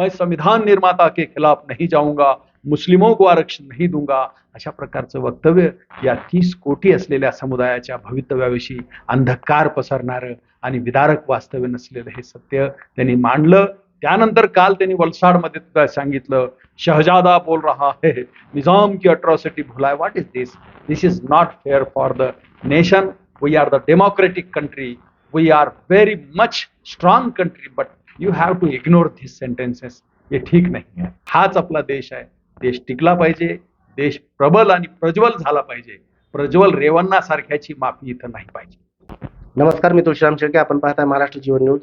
मैं संविधान निर्माता के खिलाफ नहीं जाऊंगा मुस्लिमों को आरक्षण नहीं दूंगा अशा प्रकारचं वक्तव्य या तीस कोटी असलेल्या समुदायाच्या भवितव्याविषयी अंधकार पसरणारं आणि विदारक वास्तव्य नसलेलं हे सत्य त्यांनी मांडलं. त्यानंतर काल त्यांनी वलसाडमध्ये सुद्धा सांगितलं शहजादा बोल रहा है निजाम की अट्रॉसिटी भुलाय what is this this is not fair for the nation we are the democratic country we are very much strong country but you have to ignore this sentences हे ठीक नाही आहे. हाच आपला देश आहे. देश टिकला पाहिजे. देश प्रबल आणि प्रज्वल झाला पाहिजे. प्रज्वल रेवन्ना सारख्याची माफी इथं नाही पाहिजे. नमस्कार मी तुळशीराम शेळके. आपण पाहताय महाराष्ट्र जीवन न्यूज.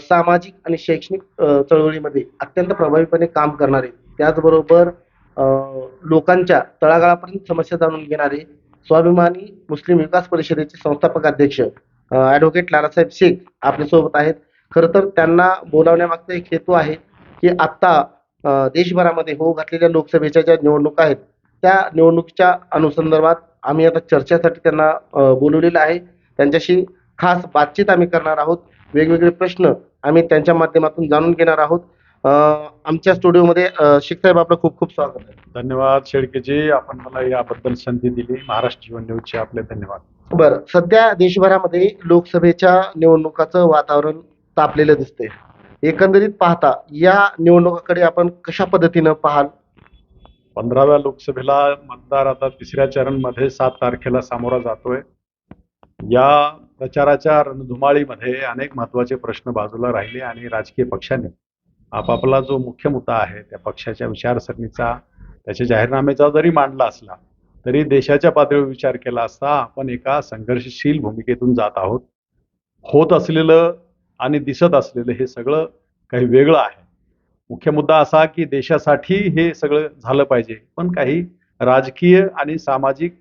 सामाजिक आणि शैक्षणिक चळवळीमध्ये अत्यंत प्रभावीपणे काम करणारे त्याचबरोबर लोकांच्या तळागाळापर्यंत समस्या जाणून घेणारे स्वाभिमानी मुस्लिम विकास परिषदेचे संस्थापक अध्यक्ष ॲडव्होकेट लालासाहेब शेख आपल्यासोबत आहेत. खरं तर त्यांना बोलावण्यामागचा एक हेतू आहे की आत्ता देशभरामध्ये होऊ घातलेल्या लोकसभेच्या ज्या निवडणुका आहेत त्या निवडणुकीच्या अनुसंदर्भात आम्ही आता चर्चेसाठी त्यांना बोलवलेलं आहे. त्यांच्याशी खास बातचीत आम्ही करणार आहोत. वेगवेगळे प्रश्न आम्ही त्यांच्या माध्यमातून जाणून घेणार आहोत. आमच्या स्टुडिओमध्ये अ, शेख साहेब आपलं खूप खूप स्वागत आहे. धन्यवाद शेळकेजी. आपण मला याबद्दल संधी दिली. महाराष्ट्र जीवन न्यूजचे आपले धन्यवाद. बरं सध्या देशभरामध्ये लोकसभेच्या निवडणुकाचं वातावरण तापलेलं दिसते एकंदरीत पाहता या निवडणुकाकडे आपण कशा पद्धतीनं पाहाल? पंधराव्या लोकसभेला मतदार आता तिसऱ्या चरणमध्ये सात तारखेला सामोरा जातोय. या प्रचाराच्या रणधुमाळीमध्ये अनेक महत्त्वाचे प्रश्न बाजूला राहिले आणि राजकीय पक्षाने आपापला जो मुख्य मुद्दा आहे त्या पक्षाच्या विचारसरणीचा त्याच्या जाहीरनाम्याचा जरी मांडला असला तरी देशाच्या पातळीवर विचार केला असता आपण एका संघर्षशील भूमिकेतून जात आहोत. होत असलेलं आणि दिसत असलेलं हे सगळं काही वेगळं आहे. मुख्य मुद्दा असा की देशासाठी हे सगळं झालं पाहिजे. पण काही राजकीय आणि सामाजिक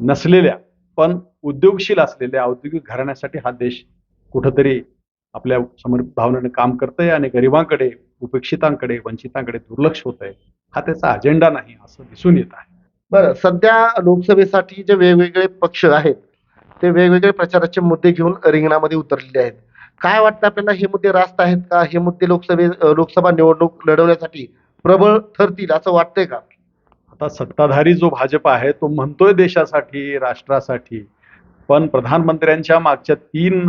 नसलेल्या पण उद्योगशील असलेल्या औद्योगिक घराण्यासाठी हा देश कुठंतरी आपल्या समर्पित भावनेने काम करतंय आणि गरिबांकडे उपेक्षितांकडे वंचितांकडे दुर्लक्ष होत आहे हा त्याचा अजेंडा नाही असं दिसून येत आहे. बरं सध्या लोकसभेसाठी जे वेगवेगळे पक्ष आहेत ते वेगवेगळे प्रचाराचे मुद्दे घेऊन रिंगणामध्ये उतरलेले आहेत. काय वाटतं आपल्याला? हे मुद्दे रास्त आहेत का? हे मुद्दे लोकसभे लोकसभा निवडणूक लढवण्यासाठी प्रबळ ठरतील असं वाटतंय का? आता सत्ताधारी जो भाजप आहे तो म्हणतोय देशासाठी राष्ट्रासाठी. पण प्रधानमंत्र्यांच्या मागच्या तीन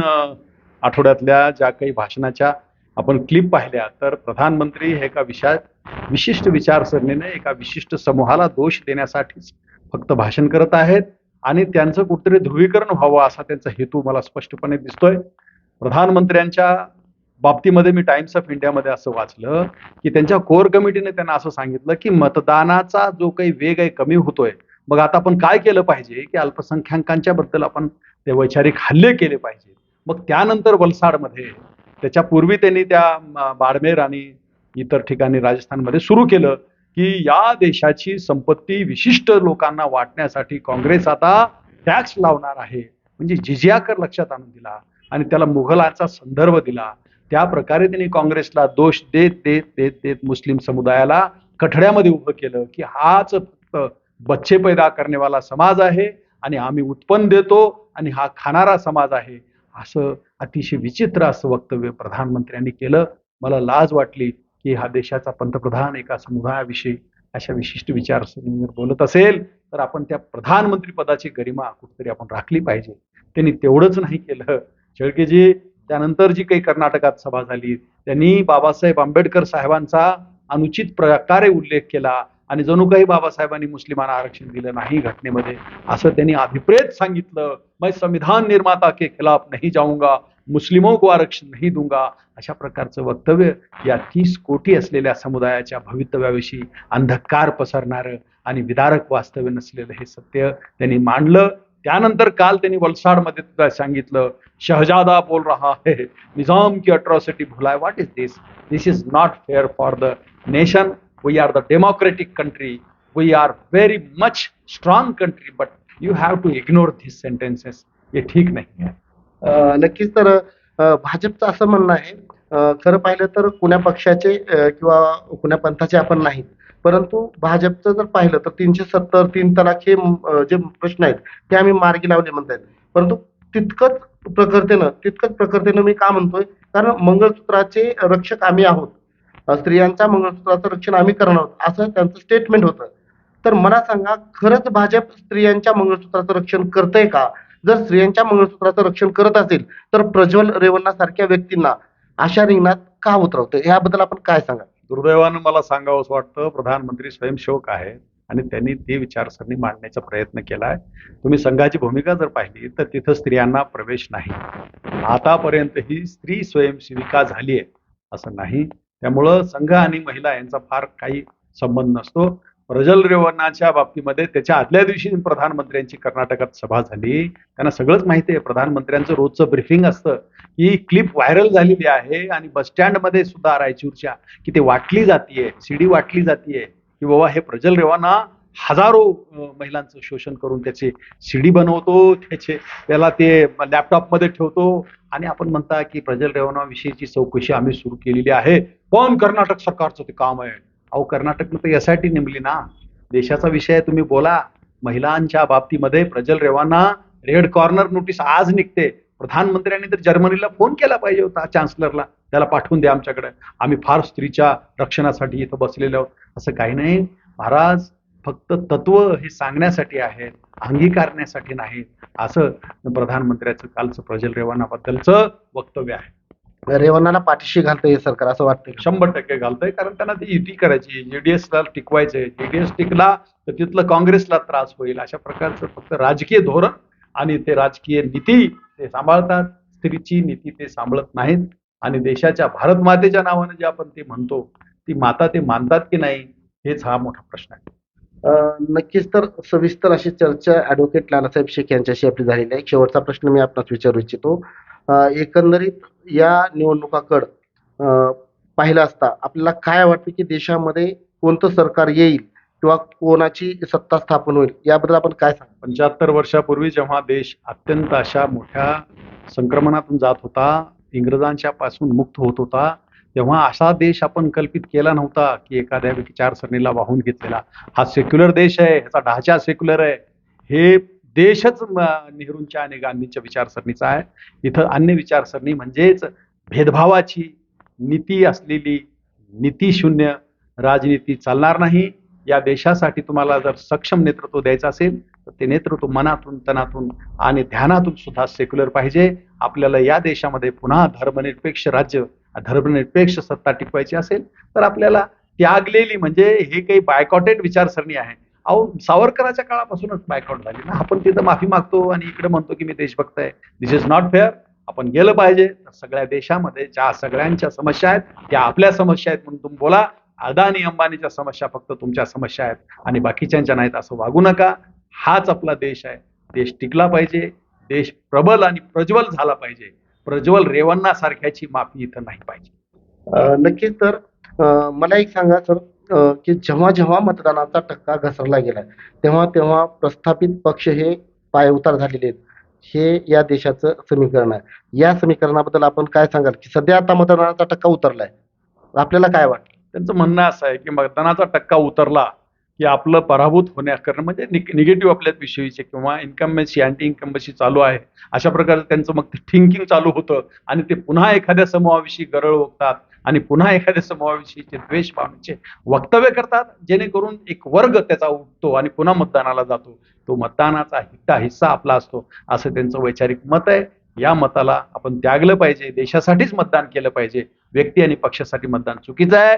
आठवड्यातल्या ज्या काही भाषणाच्या आपण क्लिप पाहिल्या तर प्रधानमंत्री हे एका विशा विशिष्ट विचारसरणीने एका विशिष्ट समूहाला दोष देण्यासाठीच फक्त भाषण करत आहेत. आणि त्यांचं कुठेतरी ध्रुवीकरण व्हावं असा त्यांचा हेतू मला स्पष्टपणे दिसतोय. प्रधानमंत्र्यांच्या बाबतीमध्ये मी टाइम्स ऑफ इंडियामध्ये असं वाचलं की त्यांच्या कोर कमिटीने त्यांना असं सांगितलं की मतदानाचा जो काही वेग आहे कमी होतोय. मग आता आपण काय केलं पाहिजे की अल्पसंख्याकांच्या बद्दल आपण ते वैचारिक हल्ले केले पाहिजे. मग त्यानंतर वलसाडमध्ये त्याच्या पूर्वी त्यांनी त्या बाडमेर आणि इतर ठिकाणी राजस्थानमध्ये सुरू केलं की या देशाची संपत्ती विशिष्ट लोकांना वाटण्यासाठी काँग्रेस आता टॅक्स लावणार आहे. म्हणजे जिजिया कर लक्षात आणून दिला. आणि त्याला मुघलांचा संदर्भ दिला. त्या प्रकारे त्यांनी काँग्रेसला दोष देत देत देत देत मुस्लिम समुदायाला कठड्यामध्ये उभं केलं की हाच फक्त बच्चे पैदा करणेवाला समाज आहे आणि आम्ही उत्पन्न देतो आणि हा खाणारा समाज आहे. असं अतिशय विचित्र असं वक्तव्य प्रधानमंत्र्यांनी केलं. मला लाज वाटली की हा देशाचा पंतप्रधान एका समुदायाविषयी अशा विशिष्ट विचारसरणीवर बोलत असेल तर आपण त्या प्रधानमंत्री पदाची गरिमा कुठेतरी आपण राखली पाहिजे. त्यांनी तेवढंच नाही केलं. शेळकेजी त्यानंतर जी काही कर्नाटकात सभा झाली त्यांनी बाबासाहेब आंबेडकर साहेबांचा अनुचित प्रकारे उल्लेख केला आणि जणू काही बाबासाहेबांनी मुस्लिमांना आरक्षण दिलं नाही घटनेमध्ये असं त्यांनी अभिप्रेत सांगितलं. मैं संविधान निर्माता के खिलाफ नहीं जाऊंगा मुस्लिमों को आरक्षण नहीं दूंगा अशा प्रकारचं वक्तव्य या तीस कोटी असलेल्या समुदायाच्या भवितव्याविषयी अंधकार पसरणारं आणि विदारक वास्तव्य नसलेलं हे सत्य त्यांनी मांडलं. त्यानंतर काल त्यांनी वलसाडमध्ये सुद्धा सांगितलं शहजादा बोल रहा है निजाम की अट्रॉसिटी भुलाय what is this this is not fair for the nation we are the democratic country we are very much strong country but you have to ignore this sentences हे ठीक नाही आहे नक्कीच तर भाजपचं असं म्हणणं आहे. खरं पाहिलं तर कुण्या पक्षाचे किंवा कुण्या पंथाचे आपण नाहीत. परंतु भाजपचं जर पाहिलं तर तीनशे सत्तर तीन तलाक हे जे प्रश्न आहेत ते आम्ही मार्गी लावले म्हणतायत. परंतु तितकंच प्रकर्तेनं तितकंच प्रकर्तेनं मी का म्हणतोय? कारण मंगळसूत्राचे रक्षक आम्ही आहोत. स्त्रियांच्या मंगळसूत्राचं रक्षण आम्ही करणार आहोत असं त्यांचं स्टेटमेंट होतं. तर मला सांगा खरंच भाजप स्त्रियांच्या मंगळसूत्राचं रक्षण करतंय का? जर स्त्रियांच्या मंगळसूत्राचं रक्षण करत असेल तर प्रज्वल रेवन्ना सारख्या व्यक्तींना अशा रिंगणात का उतरवतं याबद्दल आपण काय सांगा दुर्दैवानं मला सांगावं असं वाटतं. प्रधानमंत्री स्वयंसेवक आहेत आणि त्यांनी ती विचारसरणी मांडण्याचा प्रयत्न केलाय. तुम्ही संघाची भूमिका जर पाहिली तर तिथं स्त्रियांना प्रवेश नाही. आतापर्यंत ही स्त्री स्वयंसेविका झाली आहे असं नाही. त्यामुळं संघ आणि महिला यांचा फार काही संबंध नसतो. प्रजल रेवन्नाच्या बाबतीमध्ये त्याच्या आदल्या दिवशी प्रधानमंत्र्यांची कर्नाटकात सभा झाली. त्यांना सगळंच माहिती आहे. प्रधानमंत्र्यांचं रोजचं ब्रिफिंग असतं ही क्लिप व्हायरल झालेली आहे आणि बसस्टँडमध्ये सुद्धा रायचूरच्या की ते वाटली जातीये सीडी वाटली जातीये की बाबा हे प्रजल रेवाना हजारो महिलांचं शोषण करून त्याचे सीडी बनवतो त्याचे त्याला ते लॅपटॉपमध्ये ठेवतो आणि आपण म्हणता की प्रजल रेवाना विषयीची चौकशी आम्ही सुरू केलेली आहे. पण कर्नाटक सरकारचं ते काम आहे. अहो कर्नाटकनं तर यासाठी नेमली ना. देशाचा विषय तुम्ही बोला. महिलांच्या बाबतीमध्ये Prajwal Revanna red corner notice आज निघते. प्रधानमंत्र्यांनी तर जर्मनीला फोन केला पाहिजे होता चान्सलरला. त्याला पाठवून द्या आमच्याकडे. आम्ही फार स्त्रीच्या रक्षणासाठी इथं बसलेलो आहोत. असं काही नाही. महाराज फक्त तत्व हे सांगण्यासाठी आहेत अंगीकारण्यासाठी नाही असं प्रधानमंत्र्याचं कालचं प्रजल रेवानाबद्दलचं वक्तव्य आहे. रेवन्नाला पाठीशी घालतं हे सरकार असं वाटतंय. का? शंभर टक्के घालतंय कारण त्यांना ती युती करायची जेडीएसला टिकवायचंय जेडीएस टिकला तर तिथलं काँग्रेसला त्रास होईल अशा प्रकारचं फक्त राजकीय धोरण आणि ते राजकीय नीती ते सांभाळतात. स्त्रीची नीती ते सांभाळत नाहीत आणि देशाच्या भारत मातेच्या नावाने जे आपण ते म्हणतो ती माता ते मानतात की नाही हेच हा मोठा प्रश्न आहे. अं, नक्कीच तर सविस्तर अशी चर्चा ऍडव्होकेट नानासाहेब शेख यांच्याशी आपली झालेली आहे. शेवटचा प्रश्न मी आपणास विचारू इच्छितो. एकंदरीत या निवडणुकाकड पाहिलं असता आपल्याला काय वाटतं की देशामध्ये कोणतं सरकार येईल किंवा कोणाची सत्ता स्थापन होईल? याबद्दल आपण काय सांगा? पंच्याहत्तर वर्षापूर्वी जेव्हा देश अत्यंत अशा मोठ्या संक्रमणातून जात होता इंग्रजांच्या पासून मुक्त होत होता तेव्हा असा देश आपण कल्पित केला नव्हता की एखाद्या विचारसरणीला वाहून घेतलेला. हा सेक्युलर देश आहे ह्याचा ढाचा सेक्युलर आहे. हे देशच नेहरूंच्या आणि गांधींच्या विचारसरणीचा आहे. इथं अन्य विचारसरणी म्हणजेच भेदभावाची नीती असलेली नीतीशून्य राजनीती चालणार नाही. या देशासाठी तुम्हाला जर सक्षम नेतृत्व द्यायचं असेल तर ते नेतृत्व मनातून तनातून आणि ध्यानातून सुद्धा सेक्युलर पाहिजे. आपल्याला या देशामध्ये पुन्हा धर्मनिरपेक्ष राज्य धर्मनिरपेक्ष सत्ता टिकवायची असेल तर आपल्याला त्यागलेली म्हणजे हे काही बायकॉटेड विचारसरणी आहे. अहो सावरकराच्या काळापासूनच बायकॉट झाली ना. आपण तिथं माफी मागतो आणि इकडे म्हणतो की मी देशभक्त आहे दिस इज नॉट फेअर आपण गेलं पाहिजे. तर सगळ्या देशामध्ये ज्या सगळ्यांच्या समस्या आहेत त्या आपल्या समस्या आहेत म्हणून तुम्ही बोला. अदानी अंबानीच्या समस्या फक्त तुमच्या समस्या आहेत. आणि बाकीच्यांच्या नाहीत असं वागू नका. हाच आपला देश आहे. देश टिकला पाहिजे. देश प्रबल आणि प्रज्वल झाला पाहिजे. प्रज्वल रेवन्ना सारख्याची माफी इथं नाही पाहिजे. नक्कीच तर मला एक सांगा सर. की जेव्हा जेव्हा मतदानाचा टक्का घसरला गेलाय तेव्हा तेव्हा प्रस्थापित पक्ष हे पायउतार झालेले आहेत. हे या देशाचं समीकरण आहे. या समीकरणाबद्दल आपण काय सांगाल? की सध्या आता मतदानाचा टक्का उतरलाय. आपल्याला काय वाटतं? त्यांचं म्हणणं असं आहे की मतदानाचा टक्का उतरला की आपलं पराभूत होण्या करणं म्हणजे निगेटिव्ह आपल्या विषयीचे किंवा इन्कम्बन्सी अँटी इन्कम्बन्सी चालू आहे. अशा प्रकारचं त्यांचं मग थिंकिंग चालू होतं आणि ते पुन्हा एखाद्या समूहाविषयी गरळ ओकतात आणि पुन्हा एखाद्या समूहाविषयीचे द्वेष भावनेचे वक्तव्य करतात जेणेकरून एक वर्ग त्याचा उठतो आणि पुन्हा मतदानाला जातो. तो मतदानाचा हिट्टा हिस्सा आपला असतो असं त्यांचं वैचारिक मत आहे. या मताला आपण त्यागलं पाहिजे देशासाठीच मतदान केलं पाहिजे. व्यक्ती आणि पक्षासाठी मतदान चुकीचं आहे.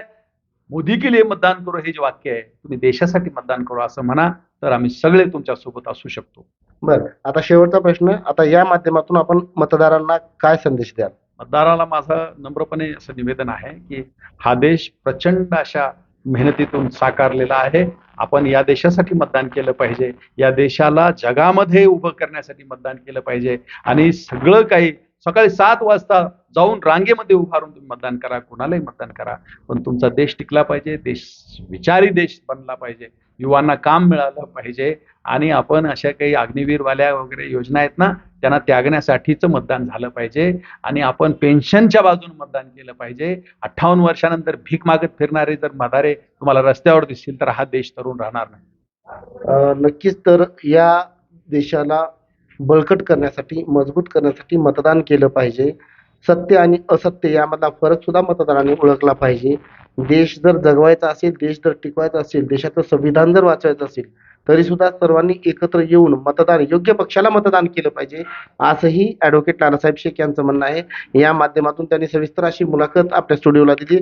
मोदी के लिए मतदान करो हे जे वाक्य आहे तुम्ही देशासाठी मतदान करू असं म्हणा तर आम्ही सगळे तुमच्यासोबत असू शकतो. बरं आता शेवटचा प्रश्न आता या माध्यमातून आपण मतदारांना काय संदेश द्याल? मतदाराला माझं नम्रपणे असं निवेदन आहे की हा देश प्रचंड अशा मेहनतीतून साकारलेला आहे. आपण या देशासाठी मतदान केलं पाहिजे. या देशाला जगामध्ये उभं करण्यासाठी मतदान केलं पाहिजे. आणि सगळं काही सकाळी सात वाजता जाऊन रांगेमध्ये उभारून तुम्ही मतदान करा. कुणालाही मतदान करा. पण तुमचा देश टिकला पाहिजे. देश विचारी देश बनला पाहिजे. युवांना काम मिळालं पाहिजे. आणि आपण अशा काही अग्निवीरवाल्या वगैरे योजना आहेत ना त्यांना त्यागण्यासाठीच मतदान झालं पाहिजे. आणि आपण पेन्शनच्या बाजूने मतदान केलं पाहिजे. अठ्ठावन्न वर्षानंतर भीक मागत फिरणारे जर मधारे तुम्हाला रस्त्यावर दिसतील तर हा देश तरुण राहणार नाही. नक्कीच तर या देशाला बळकट करण्यासाठी मजबूत करण्यासाठी मतदान केलं पाहिजे. सत्य आणि असत्य यामधला फरक सुद्धा मतदारांनी ओळखला पाहिजे. देश जर जगवायचा असेल देश जर टिकवायचा असेल देशाचं संविधान जर वाचवायचं असेल तरी सुद्धा सर्वांनी एकत्र येऊन मतदान योग्य पक्षाला मतदान केलं पाहिजे असंही ॲडव्होकेट नानासाहेब शेख यांचं म्हणणं आहे. या माध्यमातून त्यांनी सविस्तर अशी मुलाखत आपल्या स्टुडिओला दिली.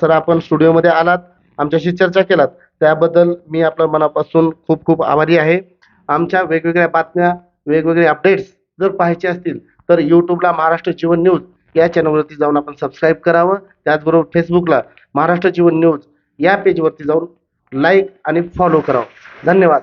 सर आपण स्टुडिओमध्ये आलात आमच्याशी चर्चा केलात. त्याबद्दल मी आपल्या मनापासून खूप खूप आभारी आहे. आमच्या वेगवेगळ्या बातम्या वेगवेगळे अपडेट्स जर पाहायचे असतील तर यूट्यूबला महाराष्ट्र जीवन न्यूज या चॅनलवरती जाऊन आपण सबस्क्राईब करावं. त्याचबरोबर फेसबुकला महाराष्ट्र जीवन न्यूज या पेजवरती जाऊन लाईक आणि फॉलो करावं. धन्यवाद.